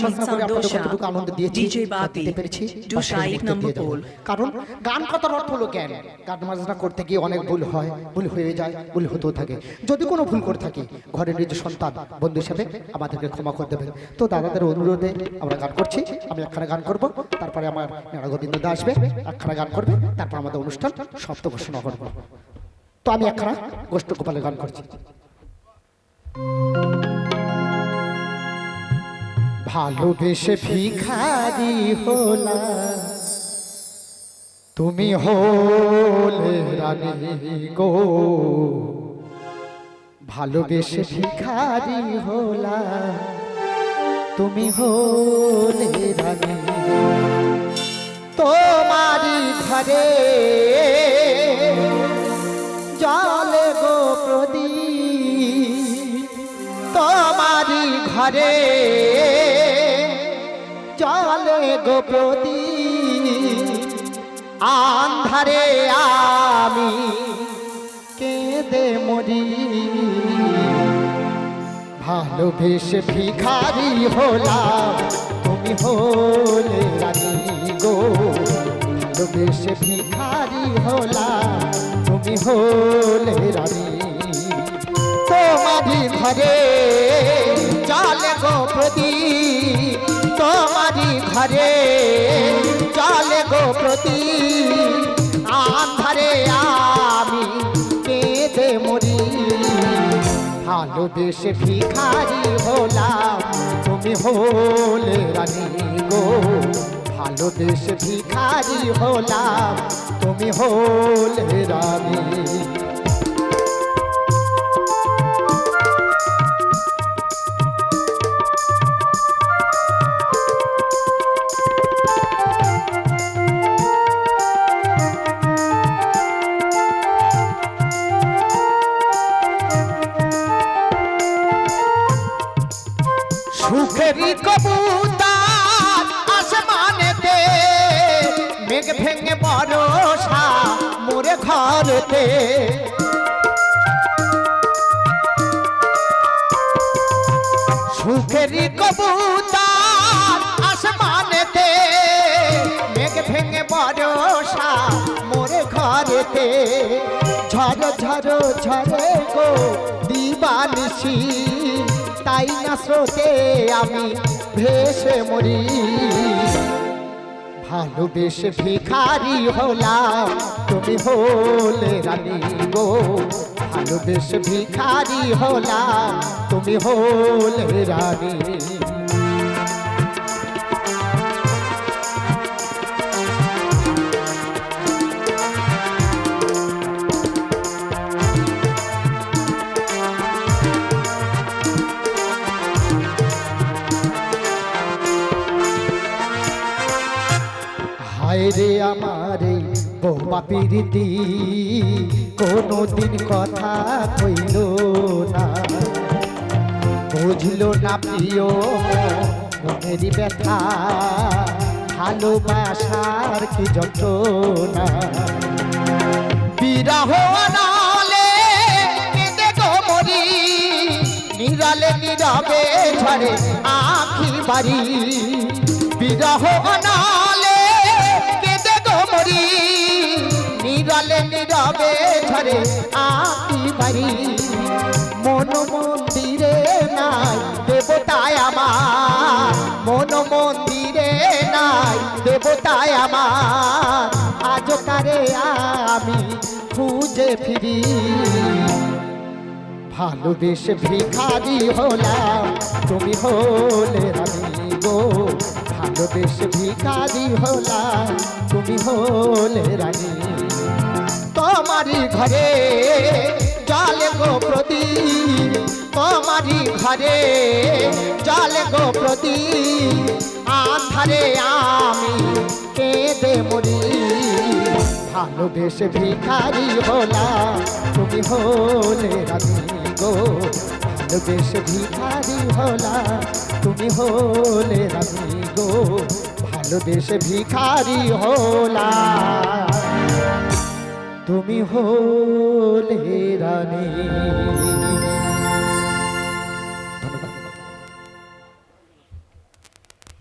করে আপনাদের কতটুকু আনন্দ দিয়েছি দিতে পেরেছি. কারণ গান কথার অর্থ হলো জ্ঞান। গান বাজনা করতে গিয়ে অনেক ভুল হয় ভুল হয়ে যায় ভুল হতেও থাকে। যদি কোনো ভুল করে থাকি ঘরের নিজের সন্তান বন্ধু হিসাবে আমাদেরকে ক্ষমা করে দেবেন। তো দাদাদের অনুরোধে আমরা গান করছি আমি একখানা গান করব তারপরে আমার নেড়া গোবিন্দ দা আসবে একখানা গান করবে তারপর আমাদের অনুষ্ঠান সপ্ত ঘোষণা করব তো আমি একখানা গোষ্ঠ গোপালের গান করছি। ভালোবেসে ভিখারি হলা। তুমি হলে রানী গো। ভালোবেসে ভিখারি হলা। তুমি হলে রানী তোমারি ঘরে। জলে গো প্রদীপ তোমারি ঘরে। জলে গো প্রদীপ। আন্ধারে আমি কেঁদে মরি। ভালোবেসে ভিখারি হলাম, তুমি হলে রানী গো। ভালোবেসে ভিখারি হলাম, তুমি হলে রানী। তোমারি ঘরে ঘরে চলে গো প্রদীপ আন্ধারে আমি কেঁদে মরি। ভালোবেসে ভিখারি হলাম, তুমি হলে রানী গো। ভালোবেসে ভিখারি হলাম, তুমি হলে রানী সুখেরই কবুতার আসমানেতে মেঘ ভেঙে বরসা মোরে ঘরেতে। সুখেরই কবুতার আসমানেতে মেঘ ভেঙে বরসা মোরে ঘরেতে। ঝড় ঝড় ঝরে গো দিবানিসি তাই না স্রোতে আমি ভেসে মরি। ভালোবেসে ভিখারি হলাম, তুমি হলে রানী গো। ভালোবেসে ভিখারি হলাম, তুমি হলে রানী হায় রে আমার এই বৌমা পিরিতি কোনো দিন কথা কইল না। বুঝলো না প্রিয় মনেরই ব্যথা, ভালোবাসার কি বিরহ কেঁদে গো মরি, নিরালে নীরবে ঝরে আখি বাড়ি। বিরহ নালে নিরালে নীরবে ঝরে আখি বাড়ি। মন মন্দিরে নাই, দেবতায় আমার। মন মন্দিরে নাই, দেবতায় আমার। আজ কারে আমি খুঁজে ফিরি। ভালোবেসে ভিখারি হলাম, তুমি হলে রানী গো। ভালোবেসে ভিখারি হলাম, তুমি হলে রানী তোমারি ঘরে, জলে গো প্রদীপ তোমারি ঘরে, জলে গো প্রদীপ আধারে আমি কেঁদে মরি। ভালোবেসে ভিখারি হলাম তুমি হলে রানী গো। ভালোবেসে ভিখারি হলাম তুমি হলে রানী গো। ভালোবেসে ভিখারি হলাম তুমি হলে রানী।